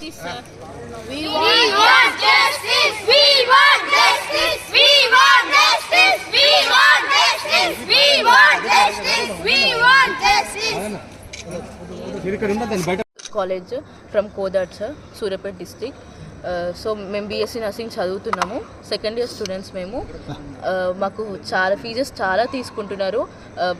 justice, sir. We want justice. We want justice. We want justice. We want justice. We want justice. We want justice. ఇక్కడ ఉన్నది దాని బయట college from Kodad sir Suryapet district so మేము BSc nursing చదువుతున్నాము second year students మేము Uh, మాకు చాలా fees చాలా తీసుకుంటున్నారు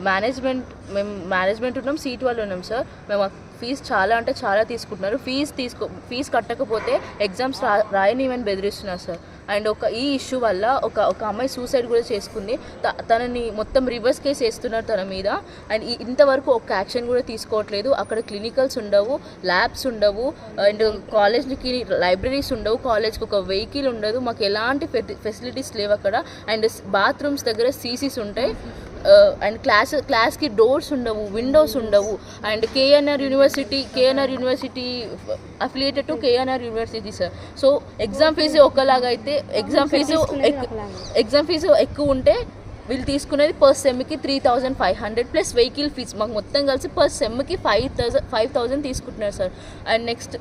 మేనేజ్మెంట్ మేము మేనేజ్మెంట్ ఉన్నాం సీట్ వాళ్ళు ఉన్నాం సార్ మేము ఫీజు చాలా అంటే చాలా తీసుకుంటున్నారు. ఫీజు తీసుకో ఫీజు కట్టకపోతే ఎగ్జామ్స్ రా రాయనివని బెదిరిస్తున్నారు సార్. అండ్ ఒక ఈ ఇష్యూ వల్ల ఒక ఒక అమ్మాయి సూసైడ్ కూడా చేసుకుంది. త- తనని మొత్తం రివర్స్ కేసు వేస్తున్నారు తన మీద. అండ్ ఇంతవరకు ఒక యాక్షన్ కూడా తీసుకోవట్లేదు. అక్కడ క్లినికల్స్ ఉండవు ల్యాబ్స్ ఉండవు. అండ్ కాలేజ్కి లైబ్రరీస్ ఉండవు. కాలేజ్కి ఒక వెహికల్ ఉండదు. మాకు ఎలాంటి ఫెసిలిటీస్ లేవు అక్కడ. అండ్ బాత్రూమ్స్ దగ్గర సీసీస్ ఉంటాయి. అండ్ క్లాస్ క్లాస్కి డోర్స్ ఉండవు విండోస్ ఉండవు. And KNR university KNR university affiliated to KNR university sir so exam fee ఒకలాగా అయితే ఎగ్జామ్ ఫీజు ఎగ్జామ్ ఫీజు ఎక్కువ ఉంటే వీళ్ళు తీసుకునేది per సెమ్కి three thousand five hundred plus vehicle fee మాకు మొత్తం కలిసి పర్ సెమ్కి ఫైవ్ థౌజండ్ ఫైవ్ థౌజండ్ తీసుకుంటున్నారు సార్ అండ్ నెక్స్ట్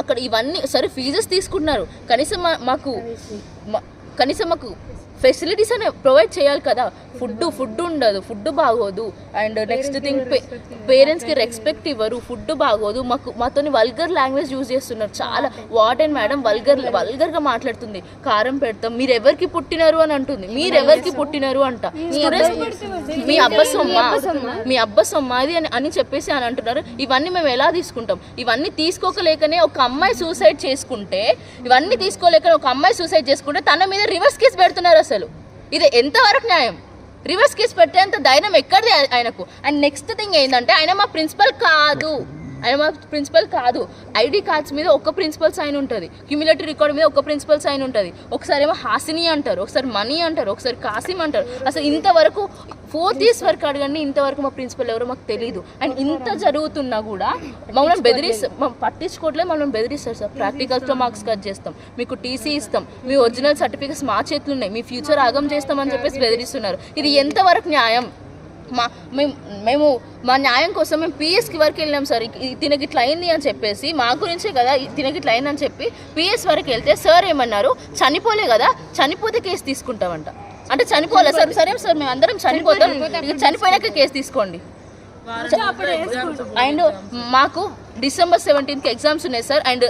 అక్కడ ఇవన్నీ సరే ఫీజెస్ తీసుకుంటున్నారు. కనీసం మాకు కనీసం మాకు ఫెసిలిటీస్ అనే ప్రొవైడ్ చేయాలి కదా. ఫుడ్ ఫుడ్ ఉండదు. ఫుడ్ బాగోదు. అండ్ నెక్స్ట్ థింగ్ పేరెంట్స్కి రెస్పెక్ట్ ఇవ్వరు. ఫుడ్ బాగోదు. మాకు మాతోని వల్గర్ లాంగ్వేజ్ యూజ్ చేస్తున్నారు. చాలా. వార్డెన్ మేడం వల్గర్ వల్గర్గా మాట్లాడుతుంది. కారం పెడతాం. మీరు ఎవరికి పుట్టినారు అని అంటుంది. మీరు ఎవరికి పుట్టినారు అంట. మీ అబ్బ సొమ్మ? మీ అబ్బ సొమ్మ? అది అని అని చెప్పేసి అని అంటున్నారు. ఇవన్నీ మేము ఎలా తీసుకుంటాం? ఇవన్నీ తీసుకోకలేకనే ఒక అమ్మాయి సూసైడ్ చేసుకుంటే ఇవన్నీ తీసుకోలేకనే ఒక అమ్మాయి సూసైడ్ చేసుకుంటే తన మీద రివర్స్ కేసు పెడుతున్నారు అసలు. ఇది ఎంతవరకు న్యాయం? రివర్స్ కేసు పెట్టేంత ధైర్యం ఎక్కడిది ఆయనకు? అండ్ నెక్స్ట్ థింగ్ ఏంటంటే ఆయన మా ప్రిన్సిపల్ కాదు. ఆయన మా ప్రిన్సిపల్ కాదు. ఐడి కార్డ్స్ మీద ఒక ప్రిన్సిపల్ సైన్ ఉంటుంది. క్యూమిలేటరీ రికార్డ్ మీద ఒక ప్రిన్సిపల్ సైన్ ఉంటుంది. ఒకసారి ఏమో హాసిని అంటారు ఒకసారి మనీ అంటారు ఒకసారి కాసిం అంటారు. అసలు ఇంతవరకు ఫోర్త్ ఇయర్స్ వరకు అడగండి ఇంతవరకు మా ప్రిన్సిపల్ ఎవరో మాకు తెలియదు అండ్ ఇంత జరుగుతున్నా కూడా మమ్మల్ని బెదిరిస్తాం మమ్మల్ని పట్టించుకోవట్లేదు మమ్మల్ని బెదిరిస్తారు సార్. ప్రాక్టికల్స్లో మార్క్స్ కట్ చేస్తాం. మీకు టీసీ ఇస్తాం. మీ ఒరిజినల్ సర్టిఫికేట్స్ మా చేతులు ఉన్నాయి. మీ ఫ్యూచర్ ఆగం చేస్తామని చెప్పేసి బెదిరిస్తున్నారు. ఇది ఎంతవరకు న్యాయం? మా మేము మేము మా న్యాయం కోసం మేము పిఎస్కి వరకు వెళ్ళినాం సార్. తినకి ఇట్లా అయింది అని చెప్పేసి మా గురించే కదా తినకి ఇట్లా అయింది అని చెప్పి పిఎస్ వరకు వెళ్తే సార్ ఏమన్నారు? చనిపోలే కదా చనిపోతే కేసు తీసుకుంటామంట. అంటే చనిపోలే సార్? సరే సార్ మేము అందరం చనిపోతాం. చనిపోయాక కేసు తీసుకోండి. అండ్ మాకు డిసెంబర్ సెవెంటీన్కి ఎగ్జామ్స్ ఉన్నాయి sir. And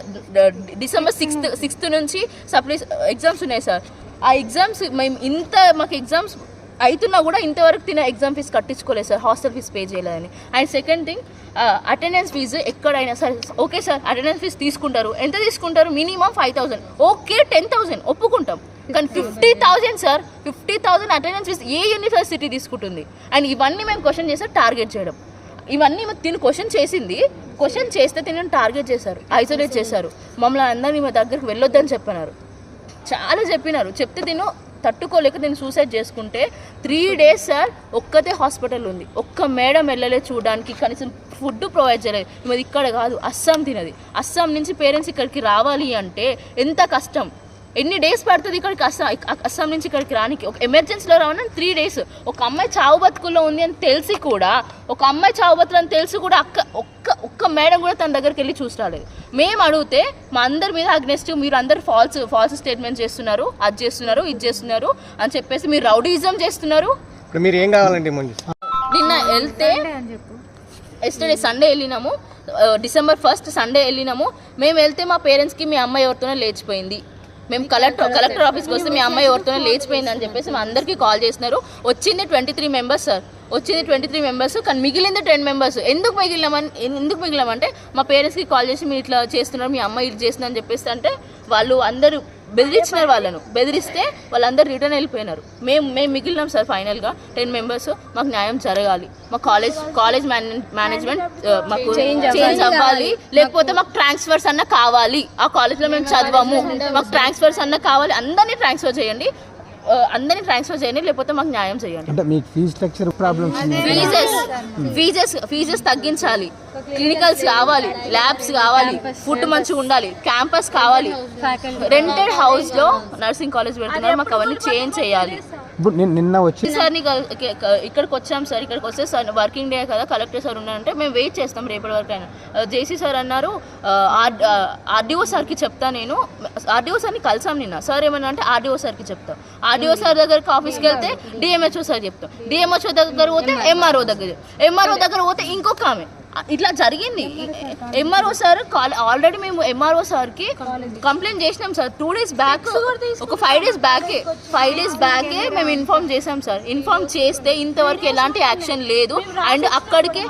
December sixth sixth నుంచి సప్లై ఎగ్జామ్స్ ఉన్నాయి సార్. ఆ ఎగ్జామ్స్ మేము ఇంత మాకు ఎగ్జామ్స్ అవుతున్నా కూడా ఇంతవరకు తిన ఎగ్జామ్ ఫీజు కట్టించుకోలేదు సార్ హాస్టల్ ఫీజు పే చేయలేదని. And second thing attendance fee ఎక్కడైనా సరే ఓకే సార్ అటెండెన్స్ ఫీజు తీసుకుంటారు. ఎంత తీసుకుంటారు? Minimum five thousand. Okay ten thousand. ఒప్పుకుంటాం. కానీ fifty thousand sir fifty thousand attendance fee ఏ యూనివర్సిటీ తీసుకుంటుంది? అండ్ ఇవన్నీ మేము క్వశ్చన్ చేస్తే టార్గెట్ చేయడం. ఇవన్నీ మ- తిను క్వశ్చన్ చేసింది. క్వశ్చన్ చేస్తే తినని టార్గెట్ చేశారు. ఐసోలేట్ చేశారు. మమ్మల్ని అందరినీ మా దగ్గరికి వెళ్ళొద్దని చెప్పినారు చాలా చెప్పినారు. చెప్తే తిను తట్టుకోలేక నేను సూసైడ్ చేసుకుంటే త్రీ డేస్ సార్ ఒక్కతే హాస్పిటల్ ఉంది. ఒక్క మేడం వెళ్ళలేదు చూడడానికి కనీసం ఫుడ్ ప్రొవైడ్ చేయలేదు. ఇది ఇక్కడ కాదు అస్సాం తినది. అస్సాం నుంచి పేరెంట్స్ ఇక్కడికి రావాలి అంటే ఎంత కష్టం? ఎన్ని డేస్ పడుతుంది ఇక్కడికి? అస్సాం అస్సాం నుంచి ఇక్కడికి రానికి? ఒక ఎమర్జెన్సీలో రావాలని త్రీ డేస్ ఒక అమ్మాయి చావు బతుకుల్లో ఉంది అని తెలిసి కూడా ఒక అమ్మాయి చావు బతుకులు అని తెలిసి కూడా అక్క ఒక్క ఒక్క మేడం కూడా తన దగ్గరికి వెళ్ళి చూసి రాలేదు. మేము అడిగితే మా అందరి మీద అగ్నెస్ట్ మీరు అందరు ఫాల్స్ ఫాల్స్ స్టేట్మెంట్ చేస్తున్నారు అది చేస్తున్నారు ఇది చేస్తున్నారు అని చెప్పేసి మీరు రౌడీజం చేస్తున్నారు. ఇప్పుడు మీరు ఏం కావాలండి నిన్న వెళ్తే ఎస్టర్డే సండే వెళ్ళినాము. డిసెంబర్ ఫస్ట్ సండే వెళ్ళినాము. మేము వెళ్తే మా పేరెంట్స్కి మీ అమ్మాయి ఎవరితోనే లేచిపోయింది. మేము కలెక్టర్ కలెక్టర్ ఆఫీస్కి వస్తే మీ అమ్మాయి ఎవరితోనే లేచిపోయింది అని చెప్పేసి మా అందరికీ కాల్ చేసినారు. వచ్చింది ట్వంటీ త్రీ మెంబర్స్ సార్. వచ్చింది ట్వంటీ త్రీ మెంబర్స్ కానీ మిగిలింది టెన్ మెంబర్స్. ఎందుకు మిగిలినామని ఎందుకు మిగిలినామంటే మా పేరెంట్స్కి కాల్ చేసి మీరు ఇట్లా చేస్తున్నారు మీ అమ్మాయి ఇది చేస్తుందని అని చెప్పేసి అంటే వాళ్ళు అందరూ బెదిరించినారు వాళ్ళను. బెదిరిస్తే వాళ్ళందరూ రిటర్న్ వెళ్ళిపోయినారు. మేము మేము మిగిలినాం సార్ ఫైనల్గా టెన్ మెంబర్స్ మాకు న్యాయం జరగాలి. మా కాలేజ్ కాలేజ్ మేనేజ్మెంట్ మాకు చేంజ్ అవ్వాలి. లేకపోతే మాకు ట్రాన్స్ఫర్స్ అన్న కావాలి. ఆ కాలేజ్లో మేము చదివాము. మాకు ట్రాన్స్ఫర్స్ అన్న కావాలి. అందరినీ ట్రాన్స్ఫర్ చేయండి. అందరినీ ట్రాన్స్ఫర్ చేయండి లేకపోతే మాకు న్యాయం చేయండి. అంటే మీకు fees structure problems fees fees fees తగ్గించాలి. క్లినికల్స్ కావాలి ల్యాబ్స్ కావాలి ఫుడ్ మంచిగా ఉండాలి క్యాంపస్ కావాలి. రెంటెడ్ హౌస్లో నర్సింగ్ కాలేజ్ పెడుతున్నారు మాకు అవన్నీ చేంజ్ చేయాలి. ఇప్పుడు నిన్న- నిన్న వచ్చి సార్ని ఇక్కడికి వచ్చాం సార్. ఇక్కడికి వస్తే సార్ వర్కింగ్ డే కదా కలెక్టర్ సార్ ఉన్నారంటే మేము వెయిట్ చేస్తాం రేపటి వరకు అయినా. జేసీ సార్ అన్నారు ఆర్డీఓ సార్కి చెప్తా నేను. ఆర్డీఓ సార్ని కలిసాం నిన్న. సార్ ఏమన్నా అంటే ఆర్డీఓ సార్కి చెప్తాం. ఆర్డీఓ సార్ దగ్గరికి ఆఫీస్కి వెళ్తే డిఎంహెచ్ఓ సార్ చెప్తాం. డిఎంహెచ్ఓ దగ్గర పోతే ఎంఆర్ఓ దగ్గర. ఎంఆర్ఓ దగ్గర పోతే ఇంకొక ఆమె. ఇట్లా జరిగింది. ఎంఆర్ఓ సార్ ఆల్రెడీ మేము ఎంఆర్ఓ సార్కి కంప్లైంట్ చేసినాం సార్ టూ డేస్ బ్యాక్ ఒక ఫైవ్ డేస్ బ్యాకే ఫైవ్ డేస్ బ్యాకే మేము ఇన్ఫార్మ్ చేసాం సార్ ఇన్ఫార్మ్ చేస్తే ఇంతవరకు ఎలాంటి యాక్షన్ లేదు. అండ్ అక్కడికే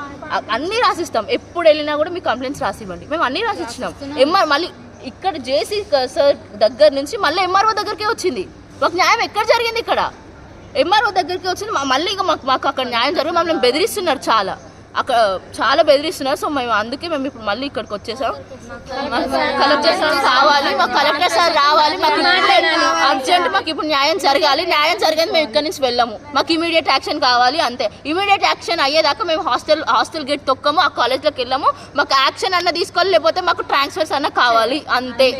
అన్నీ రాసిస్తాం. ఎప్పుడు వెళ్ళినా కూడా మీ కంప్లైంట్స్ రాసివ్వండి. మేము అన్నీ రాసిచ్చినాం. ఎంఆర్ మళ్ళీ ఇక్కడ జేసీ సార్ దగ్గర నుంచి మళ్ళీ ఎంఆర్ఓ దగ్గరికే వచ్చింది. మాకు న్యాయం ఎక్కడ జరిగింది ఇక్కడ? ఎంఆర్ఓ దగ్గరికి వచ్చింది. మళ్ళీ ఇక మాకు మాకు అక్కడ న్యాయం జరిగి మమ్మల్ని బెదిరిస్తున్నారు చాలా. అక్కడ చాలా బెదిరిస్తున్నారు. సో మేము అందుకే మేము ఇప్పుడు మళ్ళీ ఇక్కడికి వచ్చేసాం. కలెక్టర్ సార్ కావాలి మాకు కలెక్టర్ సార్ రావాలి మాకు అర్జెంట్ మాకు ఇప్పుడు న్యాయం జరగాలి. న్యాయం జరిగేది మేము ఇక్కడి నుంచి వెళ్ళము. మాకు ఇమీడియట్ యాక్షన్ కావాలి అంతే. ఇమీడియట్ యాక్షన్ అయ్యేదాకా మేము హాస్టల్ హాస్టల్ గేట్ తొక్కము ఆ కాలేజ్లోకి వెళ్ళాము. మాకు యాక్షన్ అన్న తీసుకోవాలి లేకపోతే మాకు ట్రాన్స్ఫర్స్ అన్న కావాలి అంతే.